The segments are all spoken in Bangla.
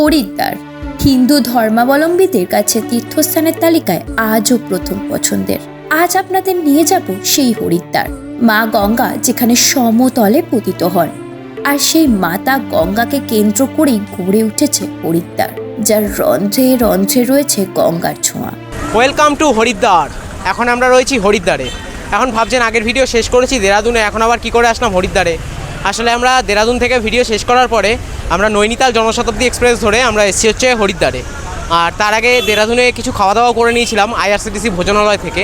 হরিদ্বার হিন্দু ধর্মাবলম্বীদের কাছে তীর্থস্থানের তালিকায় আজও প্রথম পছন্দের। আজ আপনাদের নিয়ে যাব সেই হরিদ্বার মা গঙ্গা যেখানে সমতলে পতিত হন। আর সেই মাতা গঙ্গাকে কেন্দ্র করেই গড়ে উঠেছে হরিদ্বার যার রন্ধ্রে রন্ধ্রে রয়েছে গঙ্গার ছোঁয়া। ওয়েলকাম টু হরিদ্বার এখন আমরা রয়েছি হরিদ্বারে। এখন ভাবছেন আগের ভিডিও শেষ করেছি, দেরাদুনে। এখন আবার কি করে আসলাম হরিদ্বারে? আসলে আমরা দেরাদুন থেকে ভিডিও শেষ করার পরে আমরা নৈনিতাল জনশতাব্দী এক্সপ্রেস ধরে আমরা এসেছি হচ্ছে হরিদ্বারে। আর তার আগে দেরাদুনে কিছু খাওয়া দাওয়া করে নিয়েছিলাম আইআরসিটিসি ভোজনালয় থেকে।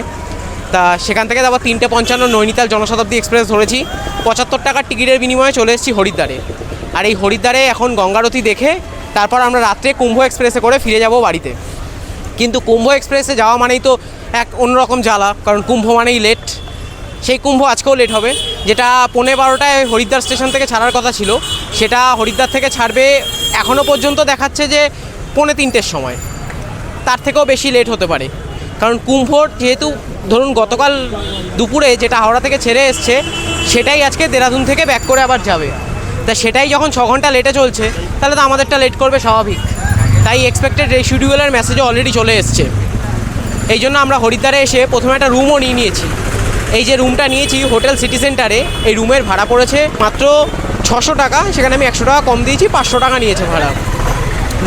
তা সেখান থেকে আবার তিনটে পঞ্চান্ন নৈনিতাল জনশতাব্দী এক্সপ্রেস ধরেছি। পঁচাত্তর টাকার টিকিটের বিনিময়ে চলে এসেছি হরিদ্বারে। আর এই হরিদ্বারে এখন গঙ্গারতি দেখে তারপর আমরা রাত্রে কুম্ভ এক্সপ্রেসে করে ফিরে যাব বাড়িতে। কিন্তু কুম্ভ এক্সপ্রেসে যাওয়া মানেই তো এক অন্যরকম জ্বালা, কারণ কুম্ভ মানেই লেট সেই কুম্ভ আজকেও লেট হবে। যেটা পৌনে বারোটায় হরিদ্বার স্টেশন থেকে ছাড়ার কথা ছিল। সেটা হরিদ্বার থেকে ছাড়বে এখনও পর্যন্ত দেখাচ্ছে যে পৌনে তিনটের সময়। তার থেকেও বেশি লেট হতে পারে। কারণ কুম্ভর যেহেতু ধরুন গতকাল দুপুরে যেটা হাওড়া থেকে ছেড়ে এসছে, সেটাই আজকে দেরাদুন থেকে ব্যাক করে আবার যাবে। তা সেটাই যখন ছ ঘণ্টা লেটে চলছে, তাহলে তো আমাদেরটা লেট করবে স্বাভাবিক। তাই এক্সপেক্টেড রেশিডিউলের মেসেজও অলরেডি চলে এসছে। এই জন্য আমরা হরিদ্বারে এসে প্রথমে একটা রুমও নিয়ে নিয়েছি। এই যে রুমটা নিয়েছি হোটেল সিটি সেন্টারে এই রুমের ভাড়া পড়েছে মাত্র ছশো টাকা, সেখানে আমি একশো টাকা কম দিয়েছি, পাঁচশো টাকা নিয়েছে ভাড়া।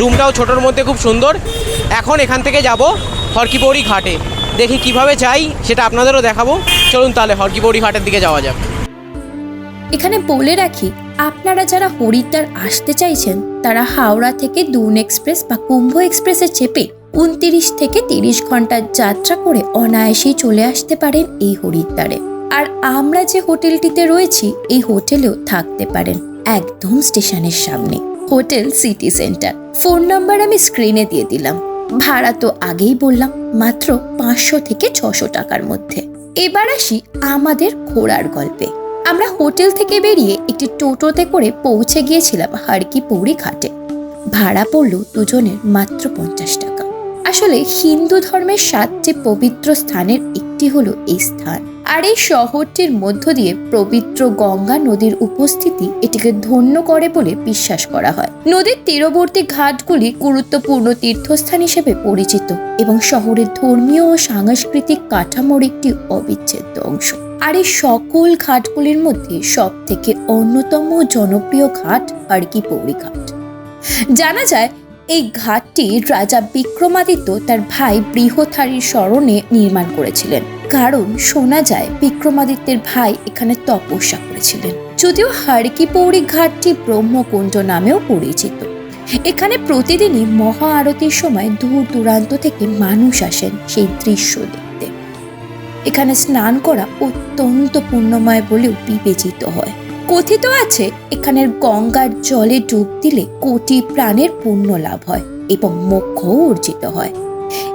রুমটাও ছোটোর মধ্যে খুব সুন্দর। এখন এখান থেকে যাব হরকিপৌরি ঘাটে। দেখি কীভাবে যাই, সেটা আপনাদেরও দেখাবো। চলুন তাহলে হরকিপৌরি ঘাটের দিকে যাওয়া যাক। এখানে বলে রাখি, আপনারা যারা হরিদ্বার আসতে চাইছেন, তারা হাওড়া থেকে দুন এক্সপ্রেস বা কুম্ভ এক্সপ্রেসে চেপে উনতিরিশ থেকে তিরিশ ঘণ্টার যাত্রা করে অনায়াসেই চলে আসতে পারেন এই হরিদ্বারে। আর আমরা যে হোটেলটিতে রয়েছি, এই হোটেলেও থাকতে পারেন একদম স্টেশনের সামনে। Hotel city centre. Phone number আমি স্ক্রিনে দিয়ে দিলাম। ভাড়া তো আগেই বললাম, মাত্র পাঁচশো থেকে ছশো টাকার মধ্যে। এবার আসি আমাদের ঘোরার গল্পে। আমরা হোটেল থেকে বেরিয়ে একটি টোটোতে করে পৌঁছে গিয়েছিলাম হারকি পৌরি ঘাটে। ভাড়া পড়ল দুজনের মাত্র পঞ্চাশ টাকা। আসলে হিন্দু ধর্মের সাতটি পবিত্র স্থানের একটি হলো এই স্থান। আর এই শহরটির মধ্য দিয়ে পবিত্র গঙ্গা নদীর উপস্থিতি এটিকে ধন্য করে বলে বিশ্বাস করা হয়। নদীর তীরবর্তী ঘাটগুলি গুরুত্বপূর্ণ তীর্থস্থান হিসেবে পরিচিত এবং শহরের ধর্মীয় ও সাংস্কৃতিক কাঠামোর একটি অবিচ্ছেদ্য অংশ। আর এই সকল ঘাটগুলির মধ্যে সব থেকে অন্যতম জনপ্রিয় ঘাট হারকি পৌরি ঘাট। জানা যায় এই ঘাটটি রাজা বিক্রমাদিত্য তার ভাই বৃহথারীর স্মরণে নির্মাণ করেছিলেন। কারণ শোনা যায়, বিক্রমাদিত্যের ভাই এখানে তপস্যা করেছিলেন। যদিও হারকি পৌরি ঘাটটি ব্রহ্মকুণ্ড নামেও পরিচিত। এখানে প্রতিদিনই মহা আরতির সময় দূর দূরান্ত থেকে মানুষ আসেন সেই দৃশ্য দেখতে। এখানে স্নান করা অত্যন্ত পুণ্যময় বলেও বিবেচিত হয়। কথিত আছে, এখানের গঙ্গার জলে ডুব দিলে কোটি প্রাণের পুণ্য লাভ হয় এবং মোক্ষ অর্জিত হয়।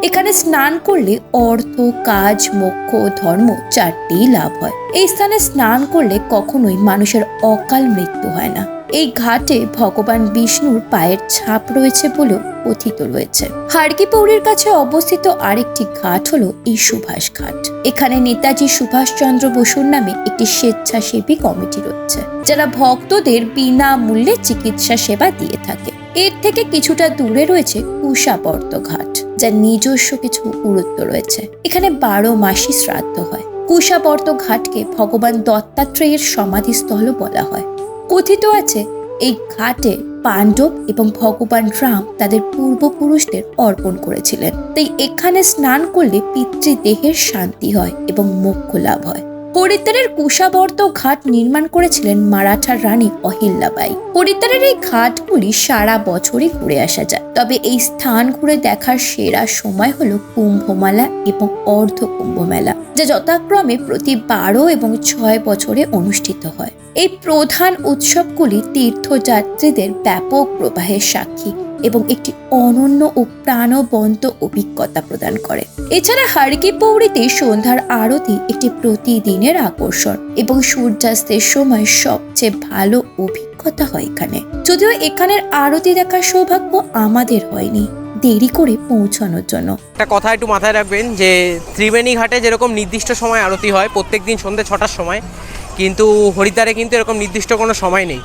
এখানে স্নান করলে অর্থ, কাজ, মোক্ষ ধর্ম চারটি লাভ হয়। এই স্থানে স্নান করলে কখনোই মানুষের অকাল মৃত্যু হয় না। এই ঘাটে ভগবান বিষ্ণুর পায়ের ছাপ রয়েছে বলেও কথিত রয়েছে। হারকি পৌরির কাছে অবস্থিত আরেকটি ঘাট হলো এই সুভাষ ঘাট। এখানে নেতাজি সুভাষচন্দ্র বসুর নামে একটি স্বেচ্ছাসেবী কমিটি রয়েছে, যারা ভক্তদের বিনামূল্যে চিকিৎসা সেবা দিয়ে থাকে। এর থেকে কিছুটা দূরে রয়েছে কুশাবর্ত ঘাট, যার নিজস্ব কিছু গুরুত্ব রয়েছে। এখানে বারো মাসই শ্রাদ্ধ হয়। কুশাবর্ত ঘাটকে ভগবান দত্তাত্রেয়ের সমাধিস্থলও বলা হয়। কথিত আছে, এই ঘাটে পাণ্ডব এবং ভগবান রাম তাদের পূর্বপুরুষদের অর্পণ করেছিলেন। তাই এখানে স্নান করলে পিতৃদেহের শান্তি হয় এবং মোক্ষ লাভ হয়। হরিদ্বারের কুশাবর্ত ঘাট নির্মাণ করেছিলেন মারাঠার রানী অহিল্লাবাই। হরিদ্বারের এই ঘাটগুলি সারা বছরই ঘুরে আসা যায়। তবে এই স্থান ঘুরে দেখার সেরা সময় হলো কুম্ভমেলা এবং অর্ধ কুম্ভমেলা, যা যথাক্রমে প্রতি বারো এবং ছয় বছরে অনুষ্ঠিত হয়। এই প্রধান উৎসবগুলি তীর্থযাত্রীদের ব্যাপক প্রবাহের সাক্ষী। এবং একটি অনন্য ও প্রাণবন্ত অভিজ্ঞতা প্রদান করে। এছাড়া হারকি পৌরিতে সন্ধ্যার আরতি একটি প্রতিদিনের আকর্ষণ এবং সূর্যাস্তের সময় সবচেয়ে ভালো অভিজ্ঞতা হয় এখানে। যদিও এখানের আরতি দেখার সৌভাগ্য আমাদের হয়নি, দেরি করে পৌঁছানোর জন্য। একটা কথা একটু মাথায় রাখবেন যে, ত্রিবেণী ঘাটে যেরকম নির্দিষ্ট সময় আরতি হয় প্রত্যেক দিন সন্ধ্যে ছটার সময়, কিন্তু হরিদ্বারে কিন্তু এরকম নির্দিষ্ট কোনো সময় নেই।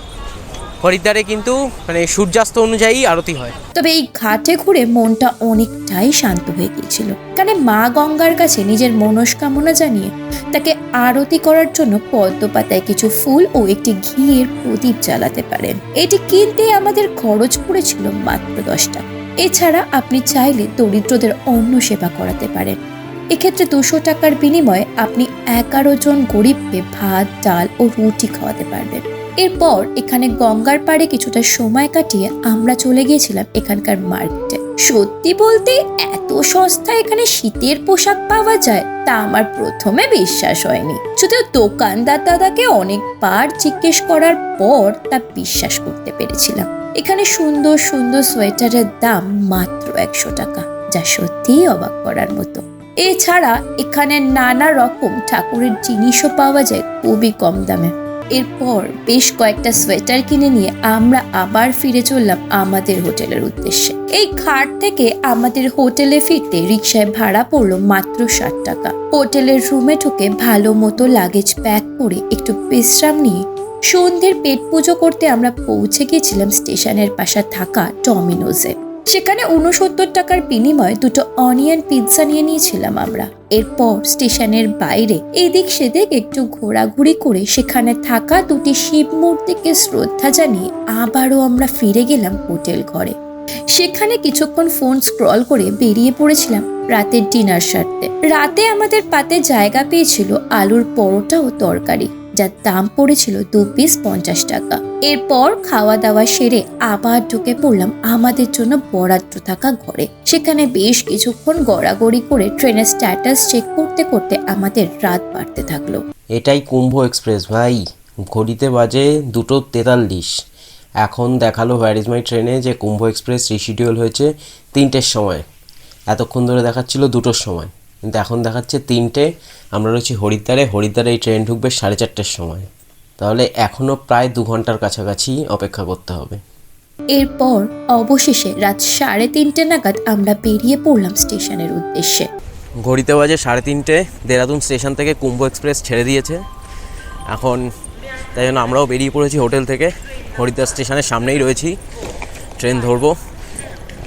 হরিদ্বারে কিন্তু মানে সূর্যাস্ত অনুযায়ী আরতি হয়। তবে এই ঘাটে ঘুরে মনটা অনেকটাই শান্ত হয়ে গিয়েছিল। কারণ মা গঙ্গার কাছে নিজের মনস্কামনা জানিয়ে তাকে আরতি করার জন্য পদ্ম পাতায় কিছু ফুল ও একটি ঘিয়ের প্রদীপ জ্বালাতে পারেন। এটি কিনতে আমাদের খরচ পড়েছিল মাত্র দশ টাকা। এছাড়া আপনি চাইলে দরিদ্রদের অন্য সেবা করাতে পারেন। এক্ষেত্রে দুশো টাকার বিনিময়ে আপনি এগারো জন গরিবকে ভাত, ডাল ও রুটি খাওয়াতে পারবেন। এরপর এখানে গঙ্গার পাড়ে কিছুটা সময় কাটিয়ে আমরা চলে গিয়েছিলাম এখানকার মার্কেটে। সত্যি বলতে এত সস্তা এখানে শীতের পোশাক পাওয়া যায়, তা আমার প্রথমে বিশ্বাস হয়নি। শুধু দোকানদার দাদাকে অনেকবার জিজ্ঞেস করার পর তা বিশ্বাস করতে পেরেছিলাম। এখানে সুন্দর সুন্দর সোয়েটারের দাম মাত্র একশো টাকা, যা সত্যিই অবাক করার মতো। এছাড়া এখানে নানা রকম ঠাকুরের জিনিসও পাওয়া যায় খুবই কম দামে। এরপর বেশ কয়েকটা সোয়েটার কিনে নিয়ে আমরা আবার ফিরে চললাম আমাদের হোটেলের উদ্দেশ্যে। এই ঘাট থেকে আমাদের হোটেলে ফিরতে রিক্সায় ভাড়া পড়ল মাত্র ষাট টাকা। হোটেলের রুমে ঢুকে ভালো মতো লাগেজ প্যাক করে একটু বিশ্রাম নিয়ে সন্ধ্যের পেট পুজো করতে আমরা পৌঁছে গিয়েছিলাম স্টেশনের পাশে থাকা টমিনোজে সেখানে উনসত্তর টাকার বিনিময়ে দুটো অনিয়ন পিৎজা নিয়ে নিয়েছিলাম আমরা। এরপর স্টেশনের বাইরে এদিক সেদিক একটু ঘোরাঘুরি করে সেখানে থাকা দুটি শিব মূর্তিকে শ্রদ্ধা জানিয়ে আবারও আমরা ফিরে গেলাম হোটেল ঘরে। সেখানে কিছুক্ষণ ফোন স্ক্রল করে বেরিয়ে পড়েছিলাম রাতের ডিনার সারতে। রাতে আমাদের পাতে জায়গা পেয়েছিল আলুর পরোটা ও তরকারি। যার দাম পড়েছিল দু পিস পঞ্চাশ টাকা। এরপর খাওয়া দাওয়া সেরে আবার ঢুকে পড়লাম আমাদের জন্য বরাদ্দ থাকা ঘরে। সেখানে বেশ কিছুক্ষণ গড়াগড়ি করে ট্রেনের স্ট্যাটাস চেক করতে করতে আমাদের রাত বাড়তে থাকল। এটাই কুম্ভ এক্সপ্রেস ভাই। ঘড়িতে বাজে দুটো তেতাল্লিশ। এখন দেখাল হোয়ার ইজ মাই ট্রেনে যে কুম্ভ এক্সপ্রেস রিশিডিউল হয়েছে তিনটের সময়। এতক্ষণ ধরে দেখাচ্ছিল দুটোর সময়। কিন্তু এখন দেখাচ্ছে তিনটে আমরা রয়েছি হরিদ্বারে। হরিদ্বারে এই ট্রেন ঢুকবে সাড়ে চারটের সময়। তাহলে এখনও প্রায় দু ঘণ্টার কাছাকাছি অপেক্ষা করতে হবে। এরপর অবশেষে রাত সাড়ে তিনটে নাগাদ আমরা বেরিয়ে পড়লাম স্টেশনের উদ্দেশ্যে। ঘড়িতে বাজে সাড়ে তিনটে দেরাদুন স্টেশন থেকে কুম্ভ এক্সপ্রেস ছেড়ে দিয়েছে। এখন তাই জন্য আমরাও বেরিয়ে পড়েছি হোটেল থেকে। হরিদ্বার স্টেশনের সামনেই রয়েছি। ট্রেন ধরবো।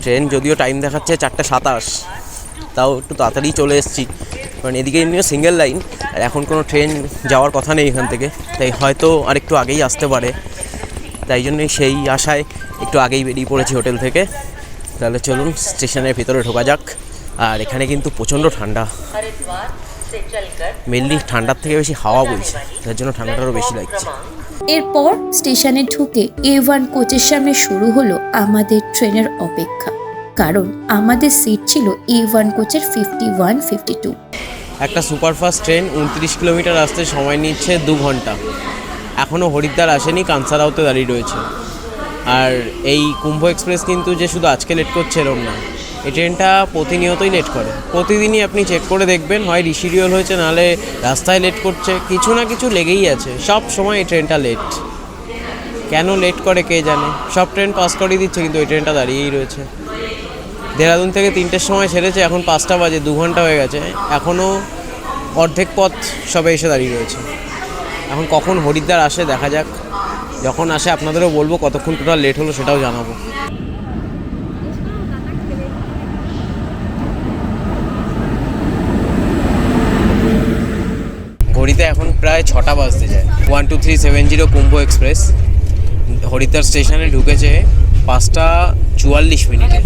ট্রেন যদিও টাইম দেখাচ্ছে চারটে সাতাশ। তাও একটু তাড়াতাড়ি চলে এসেছি। কারণ এদিকে এমনিও সিঙ্গেল লাইন আর এখন কোনো ট্রেন যাওয়ার কথা নেই এখান থেকে। তাই হয়তো আর একটু আগেই আসতে পারে। তাই জন্যই সেই আশায় একটু আগেই বেরিয়ে পড়েছি হোটেল থেকে। তাহলে চলুন স্টেশনের ভিতরে ঢোকা যাক। আর এখানে কিন্তু প্রচণ্ড ঠান্ডা। মেনলি ঠান্ডার থেকে বেশি হাওয়া বইছে। যার জন্য ঠান্ডাটারও বেশি লাগছে। এরপর স্টেশনে ঢুকে এ ওয়ান কোচের সামনে শুরু হলো আমাদের ট্রেনের অপেক্ষা। কারণ আমাদের সিট ছিল এ ওয়ান কোচের ফিফটি ওয়ান ফিফটি টু একটা সুপারফাস্ট ট্রেন উনত্রিশ কিলোমিটার আসতে সময় নিচ্ছে দু ঘণ্টা। এখনও হরিদ্বার আসেনি, কানসারাওতে দাঁড়িয়ে রয়েছে। আর এই কুম্ভ এক্সপ্রেস কিন্তু যে শুধু আজকে লেট করছে এরম না, এই ট্রেনটা প্রতিনিয়তই লেট করে। প্রতিদিনই আপনি চেক করে দেখবেন, হয় রিশিডিউল হয়েছে, নাহলে রাস্তায় লেট করছে। কিছু না কিছু লেগেই আছে, সব সময় এই ট্রেনটা লেট কেন লেট করে কে জানে? সব ট্রেন পাস করিয়ে দিচ্ছে, কিন্তু ওই ট্রেনটা দাঁড়িয়েই রয়েছে। দেহরাদুন থেকে তিনটের সময় ছেড়েছে এখন পাঁচটা বাজে, দু ঘণ্টা হয়ে গেছে। এখনও অর্ধেক পথ সবে এসে দাঁড়িয়ে রয়েছে। এখন কখন হরিদ্বার আসে দেখা যাক। যখন আসে আপনাদেরও বলব কতক্ষণ টোটাল লেট হলো সেটাও জানাব। ঘড়িতে এখন প্রায় ছটা বাজতে যায়। One two three seven zero Kumbh express Haridwar স্টেশনে ঢুকেছে পাঁচটা চুয়াল্লিশ মিনিটে।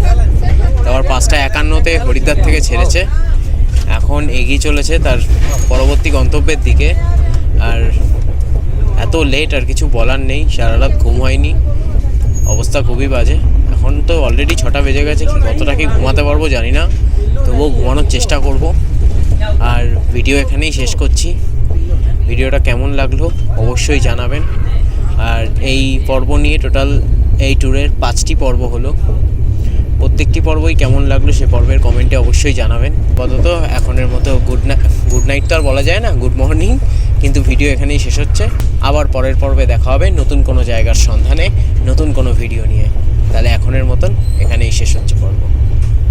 তারপর পাঁচটা একান্নতে হরিদ্বার থেকে ছেড়েছে। এখন এগিয়ে চলেছে তার পরবর্তী গন্তব্যের দিকে। আর এত লেট আর কিছু বলার নেই, সারা রাত ঘুম হয়নি। অবস্থা খুবই বাজে। এখন তো অলরেডি ছটা বেজে গেছে কতটা কি ঘুমাতে পারব জানি না। তবুও ঘুমানোর চেষ্টা করব। আর ভিডিও এখানেই শেষ করছি। ভিডিওটা কেমন লাগল অবশ্যই জানাবেন। আর এই পর্ব নিয়ে টোটাল এই ট্যুরের পাঁচটি পর্ব হলো। প্রত্যেকটি পর্বই কেমন লাগল সে পর্বের কমেন্টে অবশ্যই জানাবেন। আপাতত এখনের মতো গুড না গুড নাইট তো আর বলা যায় না গুড মর্নিং কিন্তু ভিডিও এখানেই শেষ হচ্ছে। আবার পরের পর্বে দেখা হবে নতুন কোনো জায়গার সন্ধানে, নতুন কোনো ভিডিও নিয়ে। তাহলে এখনের মতন এখানেই শেষ হচ্ছে পর্ব।